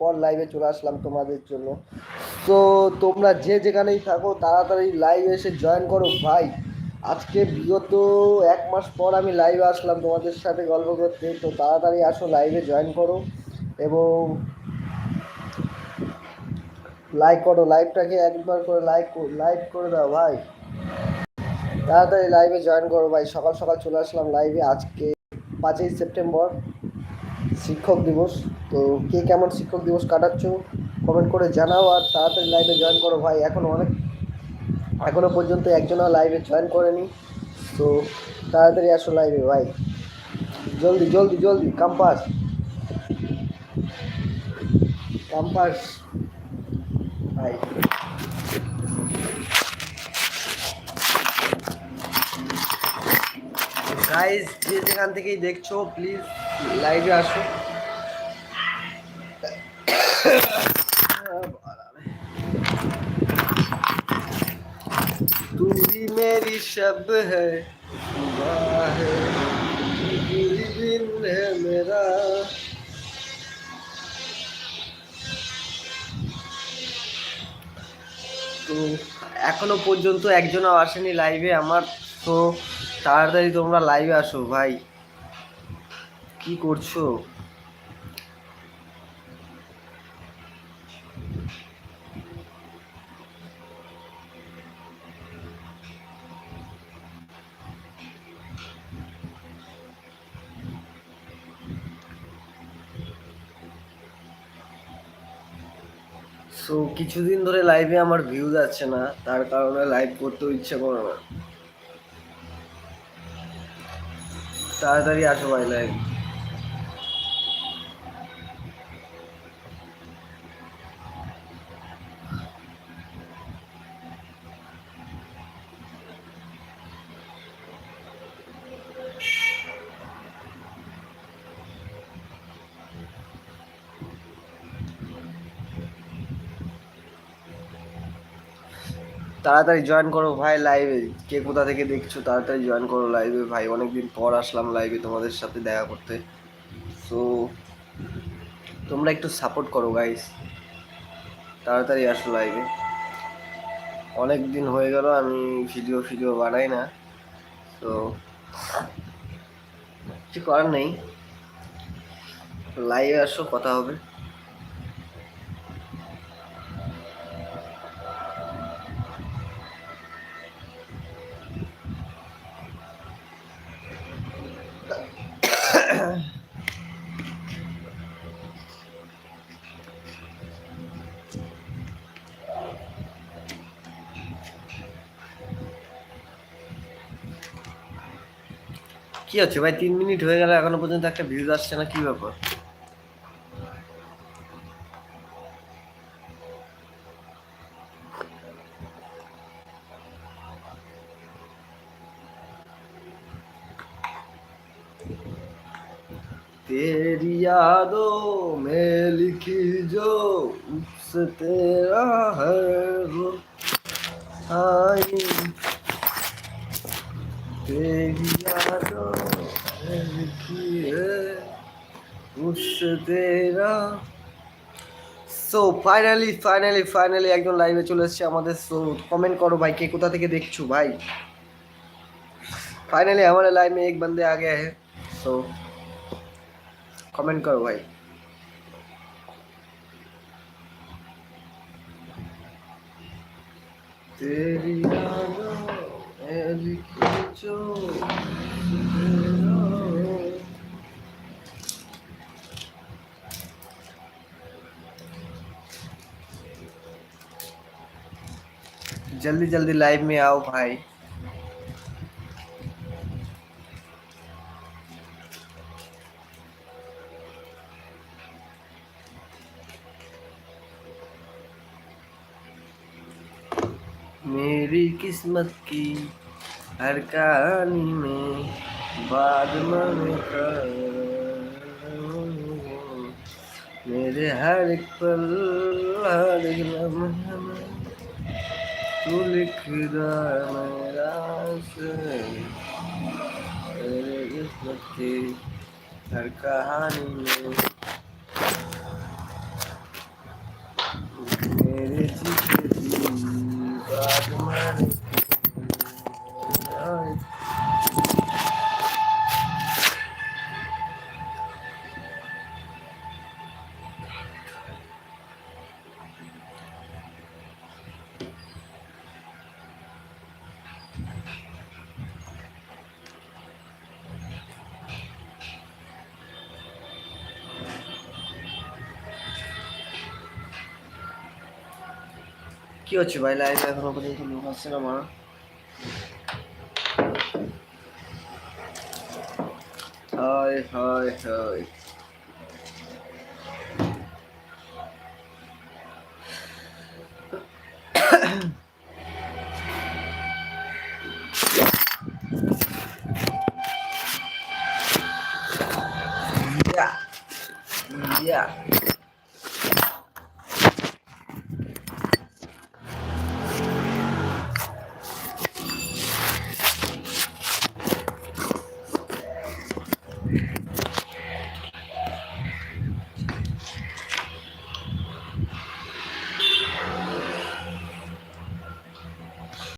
পর লাইভে চলে আসলাম তোমাদের জন্য। তো তোমরা যে যেখানেই থাকো, তাড়াতাড়ি লাইভে এসে জয়েন করো। ভাই, আজকে বিগত এক মাস পর আমি লাইভে আসলাম তোমাদের সাথে গল্প করতে। তো তাড়াতাড়ি আসো লাইভে জয়েন করো এবং লাইক করো। লাইভটাকে একবার করে লাইক লাইক করে দাও ভাই। তাড়াতাড়ি লাইভে জয়েন করো ভাই। সকাল সকাল চলে আসলাম লাইভে আজকে পাঁচই সেপ্টেম্বর। শিক্ষক দিবস। তো কে কেমন শিক্ষক দিবস কাটাচ্ছ কমেন্ট করে জানাও আর তাড়াতাড়ি লাইভে জয়েন করো ভাই। এখন অনেক এখনও পর্যন্ত একজনও লাইভে জয়েন করেনি। তো তাড়াতাড়ি আসো লাইভে ভাই। জলদি জলদি জলদি কাম্পাস কাম্পাস ভাই। গাইজ যে যেখান থেকেই দেখছ প্লিজ লাইভে আসো तू ही मेरी शब है सुबह है पूरी दिन है मेरा তো এখনো পর্যন্ত একজনও আসেনি লাইভে আমার তো তাড়াতাড়ি তোমরা লাইভে আসো ভাই কি করছ? সো কিছুদিন ধরে লাইভে আমার ভিউ যাচ্ছে না, তার কারণে লাইভ করতেও ইচ্ছে করে না। তাড়াতাড়ি আসো ভাই লাইভ তাড়াতাড়ি জয়েন করো ভাই লাইভে কে কোথা থেকে দেখছ, তাড়াতাড়ি জয়েন করো লাইভে ভাই, অনেকদিন পর আসলাম লাইভে তোমাদের সাথে দেখা করতে। সো তোমরা একটু সাপোর্ট করো গাইস তাড়াতাড়ি আসো লাইভে অনেক দিন হয়ে গেল, আমি ভিডিও ফিডিও বানাই না। তো কিছু করার নেই। লাইভে আসো, কথা হবে। কি হচ্ছে ভাই তিন মিনিট হয়ে গেল এখনো পর্যন্ত একটা ভিউজ আসছে না কি ব্যাপার तेरी यादों में लिखी जो उससे तेरा है वो आई সো ফাইনালি ফাইনালি ফাইনালি একজন লাইভে চলে এসেছে আমাদের সো কমেন্ট করো ভাই কে কোথা থেকে দেখছো ভাই फाइनली हमारे लाइन में एक बंदे आ गए हैं सो कमेंट करो भाई तेरी जल्दी जल्दी लाइव में आओ भाई। मेरी किस्मत की हर कहानी में बाद में मेरे हर एक पल, हर एक लम्हे तू लिख मेरा मेरी हर कहानी में কি হচ্ছে ভাই লাইভে এখনও পর্যন্ত লোক আসছে না মা হাই হাই Yeah. Yeah.